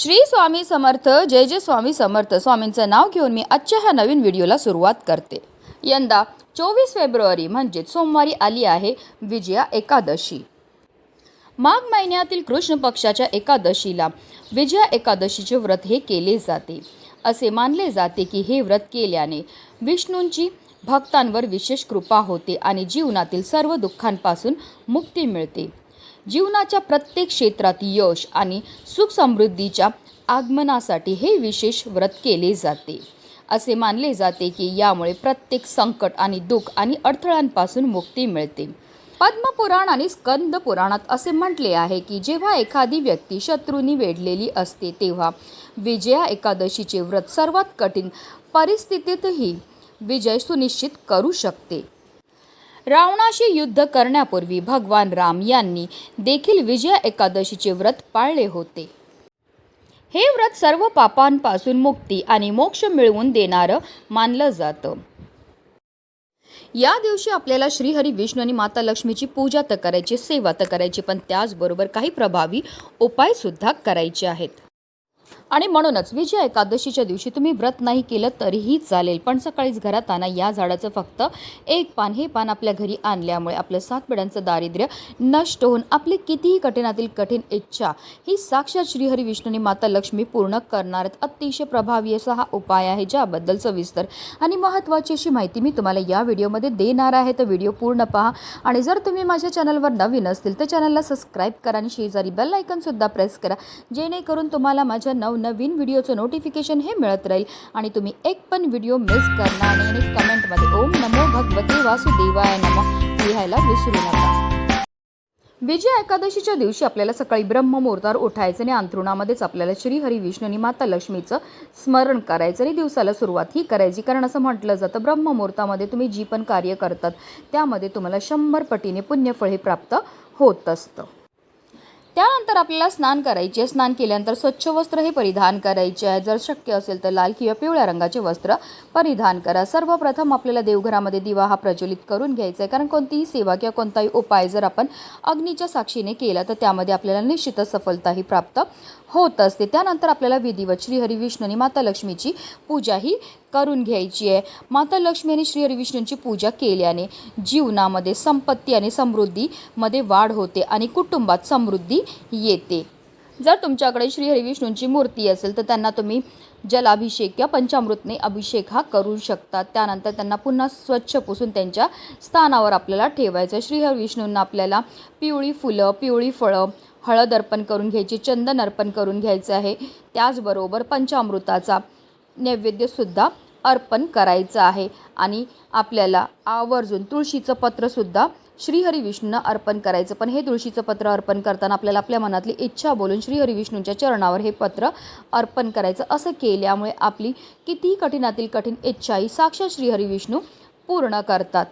श्री स्वामी समर्थ जय जय स्वामी समर्थ. स्वामींचं नाव घेऊन मी आजच्या ह्या नवीन व्हिडिओला सुरुवात करते. यंदा चोवीस फेब्रुवारी म्हणजेच सोमवारी आली आहे विजया एकादशी. माघ महिन्यातील कृष्ण पक्षाच्या एकादशीला विजया एकादशीचे व्रत हे केले जाते. असे मानले जाते की हे व्रत केल्याने विष्णूंची भक्तांवर विशेष कृपा होते आणि जीवनातील सर्व दुःखांपासून मुक्ती मिळते. जीवनाच्या प्रत्येक क्षेत्रात यश आणि सुख समृद्धीच्या आगमनासाठी हे विशेष व्रत केले जाते. असे मानले जाते की यामुळे प्रत्येक संकट आणि दुःख आणि अडथळ्यांपासून मुक्ती मिळते. पद्मपुराण आणि स्कंद पुराणात असे म्हटले आहे की जेव्हा एखादी व्यक्ती शत्रूंनी वेढलेली असते तेव्हा विजया एकादशीचे व्रत सर्वात कठीण परिस्थितीतही विजय सुनिश्चित करू शकते. रावणाशी युद्ध करण्यापूर्वी भगवान राम यांनी देखील विजया एकादशीचे व्रत पाळले होते. हे व्रत सर्व पापांपासून मुक्ती आणि मोक्ष मिळवून देणारं मानलं जातं. या दिवशी आपल्याला श्रीहरी विष्णू आणि माता लक्ष्मीची पूजा तर करायची सेवा तर करायची पण त्याचबरोबर काही प्रभावी उपायसुद्धा करायचे आहेत. आणि म्हणूनच विजय एकादशीच्या दिवशी तुम्ही व्रत नाही केलं तरीही चालेल. पण सकाळीच घरात आणा. या झाडाचं फक्त एक पान. हे पान आपल्या घरी आणल्यामुळे आपलं सात पिढ्यांचं दारिद्र्य नष्ट होऊन आपली कितीही कठीणातील कठीण इच्छा ही साक्षात श्रीहरी विष्णूने माता लक्ष्मी पूर्ण करणार आहेत. अतिशय प्रभावी असा हा उपाय आहे ज्याबद्दल सविस्तर आणि महत्त्वाची अशी माहिती मी तुम्हाला या व्हिडिओमध्ये देणार आहे. तर व्हिडिओ पूर्ण पहा. आणि जर तुम्ही माझ्या चॅनलवर नवीन असतील तर चॅनलला सबस्क्राईब करा आणि शेजारी बेल आयकनसुद्धा प्रेस करा. जेणेकरून तुम्हाला माझ्या नव नवीन व्हिडिओचं नोटिफिकेशन हे मिळत राहील. आणि तुम्ही एक पण व्हिडिओ मिस करणार नाही आणि कमेंटमध्ये ओम नमो भगवते वासुदेवाय नम लिहायला विसरू नका. विजया एकादशीच्या दिवशी आपल्याला सकाळी ब्रह्ममुहूर्तावर उठायचं आणि अंथरुणामध्येच आपल्याला श्रीहरी विष्णू आणि माता लक्ष्मीचं स्मरण करायचं आणि दिवसाला सुरुवात ही करायची. कारण असं म्हटलं जातं ब्रह्ममुहूर्तामध्ये तुम्ही जी पण कार्य करतात त्यामध्ये तुम्हाला शंभर पटीने पुण्यफळ हे प्राप्त होत असतं. त्यानंतर आपल्याला स्नान करायचे. स्नान केल्यानंतर स्वच्छ वस्त्र हे परिधान करायचे आहे. जर शक्य असेल तर लाल किंवा पिवळ्या रंगाचे वस्त्र परिधान करा. सर्वप्रथम आपल्याला देवघरामध्ये दिवा हा प्रज्वलित करून घ्यायचा आहे. कारण कोणतीही सेवा किंवा कोणताही उपाय जर आपण अग्नीच्या साक्षीने केला तर त्यामध्ये आपल्याला निश्चितच सफलताही प्राप्त होत असते. त्यानंतर आपल्याला विधिवत श्रीहरी आणि माता लक्ष्मीची पूजा ही करून घ्यायची आहे. माता लक्ष्मी आणि श्रीहरी पूजा केल्याने जीवनामध्ये संपत्ती आणि समृद्धीमध्ये वाढ होते आणि कुटुंबात समृद्धी येते. जर तुमच्याकडे श्रीहरिविष्णूंची मूर्ती असेल तर त्यांना तुम्ही जलाभिषेक किंवा पंचामृतने अभिषेक हा करू शकता. त्यानंतर त्यांना पुन्हा स्वच्छ पुसून त्यांच्या स्थानावर आपल्याला ठेवायचं श्रीहरी विष्णूंना आपल्याला पिवळी फुलं पिवळी फळं हळद अर्पण करून घ्यायची चंदन अर्पण करून घ्यायचं आहे. त्याचबरोबर पंचामृताचा नैवेद्यसुद्धा अर्पण करायचं आहे. आणि आपल्याला आवर्जून तुळशीचं पत्रसुद्धा श्रीहरिविष्णूनं अर्पण करायचं. पण हे तुळशीचं पत्र अर्पण करताना आपल्याला आपल्या मनातली इच्छा बोलून श्रीहरिविष्णूंच्या चरणावर हे पत्र अर्पण करायचं असं केल्यामुळे आपली कितीही कठीणातील कठीण इच्छाही साक्षात श्रीहरिविष्णू पूर्ण करतात.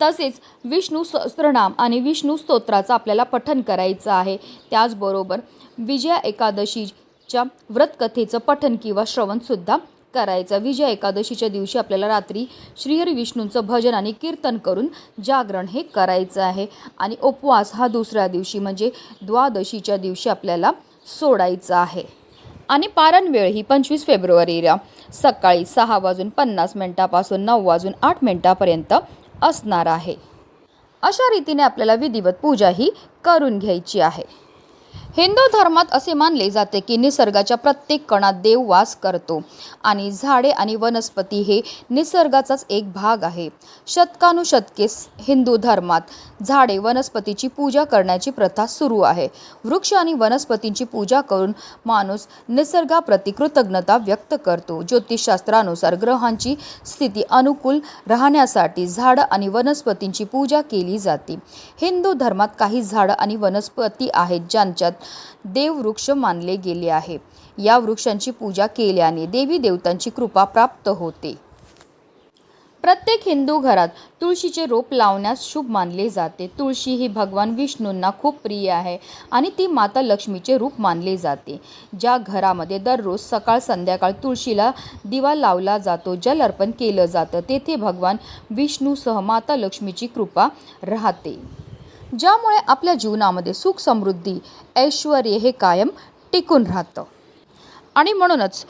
तसेच विष्णू सहस्त्रनाम आणि विष्णू स्तोत्राचं आपल्याला पठन करायचं आहे. त्याचबरोबर विजया एकादशीच्या व्रतकथेचं पठन किंवा श्रवणसुद्धा करायचं. विजया एकादशीच्या दिवशी आपल्याला रात्री श्रीहरी विष्णूंचं भजन आणि कीर्तन करून जागरण हे करायचं आहे. आणि उपवास हा दुसऱ्या दिवशी म्हणजे द्वादशीच्या दिवशी आपल्याला सोडायचा आहे. आणि पारण वेळ ही पंचवीस फेब्रुवारीला सकाळी सहा वाजून पन्नास मिनटापासून नऊ वाजून आठ मिनटापर्यंत असणार आहे. अशा रीतीने आपल्याला विधिवत पूजा ही करून घ्यायची आहे. हिंदू धर्मात असे मानले जाते की निसर्गाच्या प्रत्येक कणात देव वास करतो. आणि झाडे आणि वनस्पती हे निसर्गाचाच एक भाग आहे. शतकानुशतके हिंदू धर्मात झाडे वनस्पतीची पूजा करण्याची प्रथा सुरू आहे. वृक्ष आणि वनस्पतींची पूजा करून माणूस निसर्गाप्रती कृतज्ञता व्यक्त करतो. ज्योतिषशास्त्रानुसार ग्रहांची स्थिती अनुकूल राहण्यासाठी झाडं आणि वनस्पतींची पूजा केली जाते. हिंदू धर्मात काही झाडं आणि वनस्पती आहेत ज्यांच्यात देववृक्ष मानले गेले आहे. या वृक्षांची पूजा केल्याने देवी देवतांची कृपा प्राप्त होते. प्रत्येक हिंदू घरात तुळशीचे रोप लावण्यास शुभ मानले जाते. तुळशी ही भगवान विष्णूंना खूप प्रिय आहे आणि ती माता लक्ष्मीचे रूप मानले जाते. ज्या घरामध्ये दररोज सकाळ संध्याकाळ तुळशीला दिवा लावला जातो जल अर्पण केलं जातं तेथे भगवान विष्णूसह माता लक्ष्मीची कृपा राहते. ज्यामुळे आपल्या जीवनामध्ये सुख समृद्धी ऐश्वर हे कायम टिकून राहतं. आणि म्हणूनच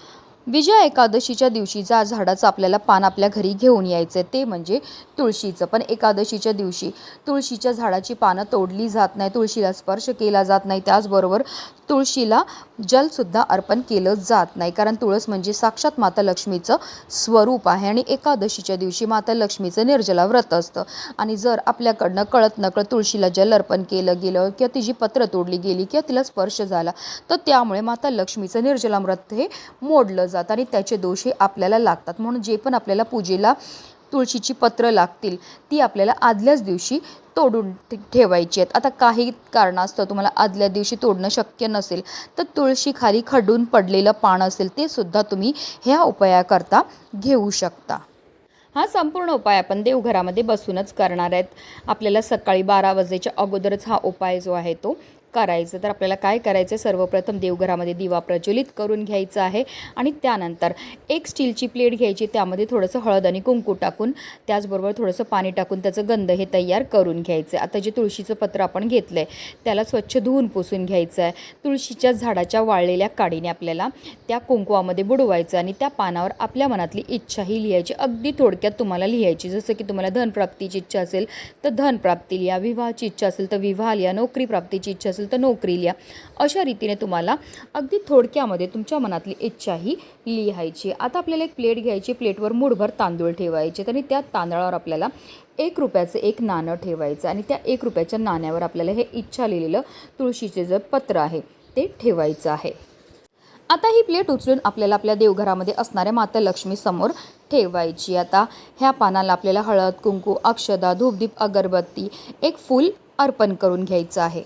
विजया एकादशीच्या दिवशी ज्या झाडाचं आपल्याला पान आपल्या घरी घेऊन यायचं आहे ते म्हणजे तुळशीचं. पण एकादशीच्या दिवशी तुळशीच्या झाडाची पानं तोडली जात नाही तुळशीला स्पर्श केला जात नाही. त्याचबरोबर तुळशीला जलसुद्धा अर्पण केलं जात नाही. कारण तुळस म्हणजे साक्षात माता लक्ष्मीचं स्वरूप आहे आणि एकादशीच्या दिवशी माता लक्ष्मीचं निर्जला व्रत असतं. आणि जर आपल्याकडनं कळत नकळत तुळशीला जल अर्पण केलं गेलं किंवा तिची पत्र तोडली गेली किंवा तिला स्पर्श झाला तर त्यामुळे माता लक्ष्मीचं निर्जला व्रत हे मोडलं जातं आणि त्याचे दोषही आपल्याला लागतात. म्हणून जे पण आपल्याला पूजेला तुळशीची पत्रं लागतील ती आपल्याला आदल्याच दिवशी तोडून ठेवायची आहेत. आता काही कारणास्तव तुम्हाला आदल्या दिवशी तोडणं शक्य नसेल तर तुळशी खाली खडून पडलेलं पान असेल ते सुद्धा तुम्ही ह्या उपायाकरता घेऊ शकता. हा संपूर्ण उपाय आपण देवघरामध्ये बसूनच करणार आहेत. आपल्याला सकाळी बारा वाजेच्या अगोदरच हा उपाय जो आहे तो करायचं तर आपल्याला काय करायचं आहे सर्वप्रथम देवघरामध्ये दिवा प्रज्वलित करून घ्यायचा आहे आणि त्यानंतर एक स्टीलची प्लेट घ्यायची त्यामध्ये थोडंसं हळद आणि कुंकू टाकून त्याचबरोबर थोडंसं पाणी टाकून त्याचं गंध हे तयार करून घ्यायचं आहे आता जे तुळशीचं पत्र आपण घेतलं आहे त्याला स्वच्छ धुवून पुसून घ्यायचं आहे तुळशीच्या झाडाच्या वाळलेल्या काडीने आपल्याला त्या कुंकवामध्ये बुडवायचं आणि त्या पानावर आपल्या मनातली इच्छा ही लिहायची. अगदी थोडक्यात तुम्हाला लिहायची जसं की तुम्हाला धनप्राप्तीची इच्छा असेल तर धनप्राप्ती लिहा. विवाहाची इच्छा असेल तर विवाह लिहा. नोकरी प्राप्तीची इच्छा असेल तर नोकरी लिहा. अशा रीतीने तुम्हाला अगदी थोडक्यामध्ये तुमच्या मनातली इच्छाही लिहायची. आता आपल्याला एक प्लेट घ्यायची प्लेटवर मुठभर तांदूळ ठेवायचे. आणि त्या तांदळावर आपल्याला एक रुपयाचं एक नाणं ठेवायचं. आणि त्या एक रुपयाच्या नाण्यावर आपल्याला हे इच्छा लिहिलेलं तुळशीचे जे पत्र आहे ते ठेवायचं आहे. आता ही प्लेट उचलून आपल्याला आपल्या देवघरामध्ये असणाऱ्या माता लक्ष्मी समोर ठेवायची. आता ह्या पानाला आपल्याला हळद कुंकू अक्षदा धूपदीप अगरबत्ती एक फूल अर्पण करून घ्यायचं आहे.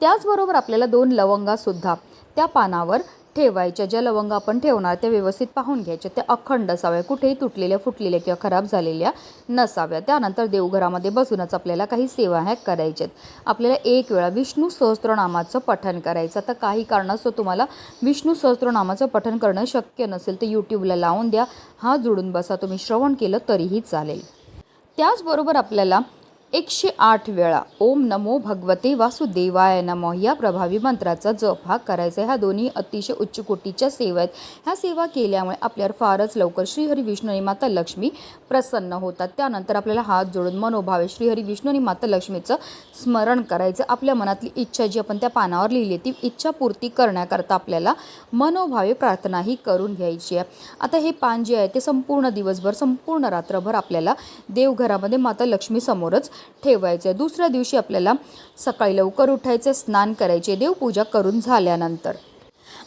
त्याचबरोबर आपल्याला दोन लवंगासुद्धा त्या पानावर ठेवायच्या. ज्या लवंगा आपण ठेवणार त्या व्यवस्थित पाहून घ्यायच्या. त्या अखंड असाव्या. कुठेही तुटलेल्या फुटलेल्या किंवा खराब झालेल्या नसाव्या. त्यानंतर देवघरामध्ये बसूनच आपल्याला काही सेवा ह्या करायच्यात. आपल्याला एक वेळा विष्णू सहस्त्रनामाचं पठण करायचं. आता काही कारणास्तव तुम्हाला विष्णू सहस्त्रनामाचं पठण करणं शक्य नसेल तर यूट्यूबला लावून द्या. हा जुडून बसा. तुम्ही श्रवण केलं तरीही चालेल. त्याचबरोबर आपल्याला एकशे आठ वेळा. ओम नमो भगवते वासुदेवाय नमो. या प्रभावी मंत्राचा जप हा करायचा आहे. ह्या दोन्ही अतिशय उच्च कोटीच्या सेवा आहेत. ह्या सेवा केल्यामुळे आपल्यावर फारच लवकर श्रीहरी विष्णू आणि माता लक्ष्मी प्रसन्न होतात. त्यानंतर आपल्याला हात जोडून मनोभावे श्रीहरी विष्णू आणि माता लक्ष्मीचं स्मरण करायचं. आपल्या मनातली इच्छा जी आपण त्या पानावर लिहिली आहे, ती इच्छा पूर्ती करण्याकरता आपल्याला मनोभावे प्रार्थनाही करून घ्यायची आहे. आता हे पान जे आहे ते संपूर्ण दिवसभर संपूर्ण रात्रभर आपल्याला देवघरामध्ये माता लक्ष्मीसमोरच ठेवायचं. आहे दुसऱ्या दिवशी आपल्याला सकाळी लवकर उठायचं स्नान करायचे देवपूजा करून झाल्यानंतर.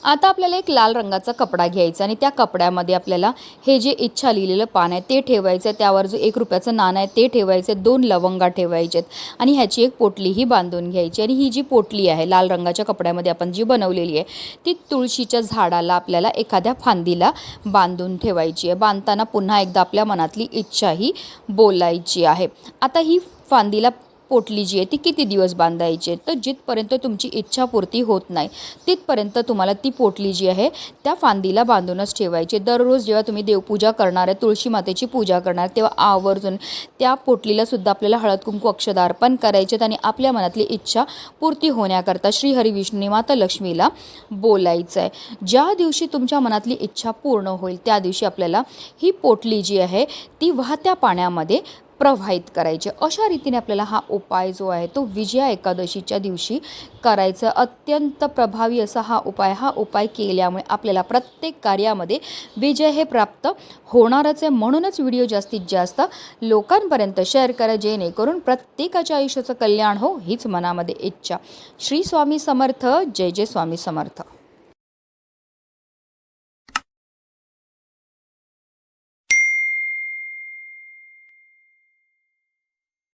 आता आपल्याला एक लाल रंगाचा कपडा घ्यायचा आणि त्या कपड्यामध्ये आपल्याला हे जे इच्छा लिहिलेलं पान आहे ते ठेवायचं आहे त्यावर जो एक रुपयाचं नाणं आहे ते ठेवायचं आहे दोन लवंगा ठेवायचे आणि ह्याची एक पोटलीही बांधून घ्यायची आणि ही जी पोटली आहे लाल रंगाच्या कपड्यामध्ये आपण जी बनवलेली आहे ती तुळशीच्या झाडाला आपल्याला एखाद्या फांदीला बांधून ठेवायची आहे. बांधताना पुन्हा एकदा आपल्या मनातली इच्छा ही बोलायची आहे. आता ही फांदीला पोटली जी आहे ती किती दिवस बांधायची आहे? तर जिथपर्यंत तुमची इच्छापूर्ती होत नाही तिथपर्यंत तुम्हाला ती पोटली जी आहे त्या फांदीला बांधूनच ठेवायची दररोज जेव्हा तुम्ही देवपूजा करणार आहे तुळशी मातेची पूजा करणार तेव्हा आवर्जून त्या पोटलीलासुद्धा आपल्याला हळद कुंकू अक्षदार्पण करायचे आहेत आणि आपल्या मनातली इच्छा पूर्ती होण्याकरता श्री हरी माता लक्ष्मीला बोलायचं आहे. ज्या दिवशी तुमच्या मनातली इच्छा पूर्ण होईल त्या दिवशी आपल्याला ही पोटली जी आहे ती वाहत्या पाण्यामध्ये प्रवाहित करायचे. अशा रीतीने आपल्याला हा उपाय जो आहे तो विजया एकादशीच्या दिवशी करायचा. अत्यंत प्रभावी असा हा उपाय. हा उपाय केल्यामुळे आपल्याला प्रत्येक कार्यामध्ये विजय हे प्राप्त होणारच आहे. म्हणूनच व्हिडिओ जास्तीत जास्त लोकांपर्यंत शेअर करा जेणेकरून प्रत्येकाच्या आयुष्याचं कल्याण हो हीच मनामध्ये इच्छा. श्री स्वामी समर्थ. जय जय स्वामी समर्थ.